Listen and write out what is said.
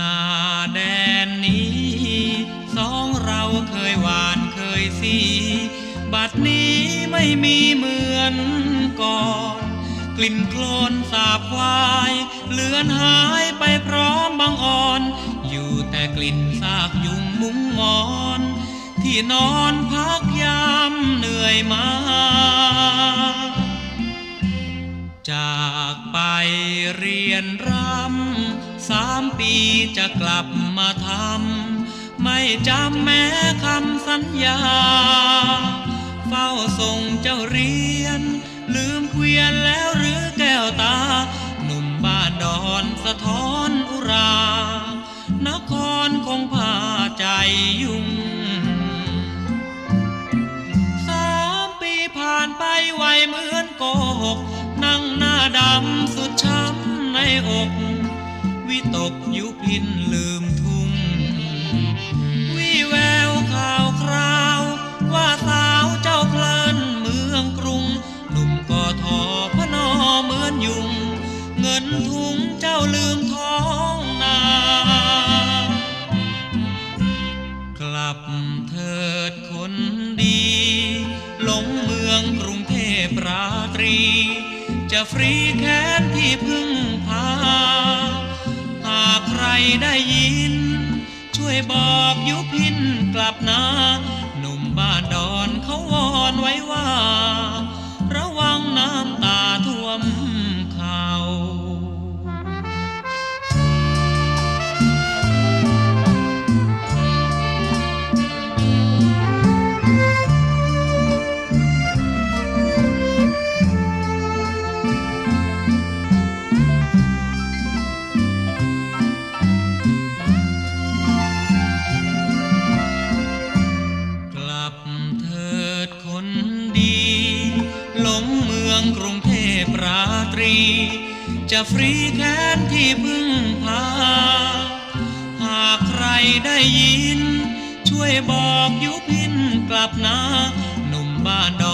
นาแดนนี้ สองเราเคยหวานเคยสี บัดนี้ไม่มีเหมือนก่อน กลิ่นโคลนสาบควายเลือนหายไปพร้อมบางอ่อน อยู่แต่กลิ่นซากยุงมุ้งมอน ที่นอนพักยามเหนื่อยมาจากไปเรียนร ปีจะกลับมาทำไม่จำแม้คำสัญญา เฝ้าส่งเจ้าเรียน ลืมเกวียนแล้วหรือแก้วตา หนุ่มบ้านดอนสะท้อนอุรา นครคงพาใจยุ่งสามปีผ่านไปไวเหมือนโกหก นั่งหน้าดำสุดช้ำในอก วิตกยุพินลืมทุ่งวิแววข่าวคราว ว่าสาวเจ้าเพลินเมืองกรุง หนุ่มก็ทอพนอเหมือนยุง เงินทุงเจ้าลืมท้องนา กลับเถิดคนดี หลงเมืองกรุงเทพราตรี จะฟรีแค้นที่พึ่งพ ได้ยิน ช่วยบอกยุพินกลับนาหนุ่มบ้านดอ พราตรี จะฟรีแค้นที่พึ่งพา หากใครได้ยิน ช่วยบอกยุพินกลับนาหนุ่มบ้านด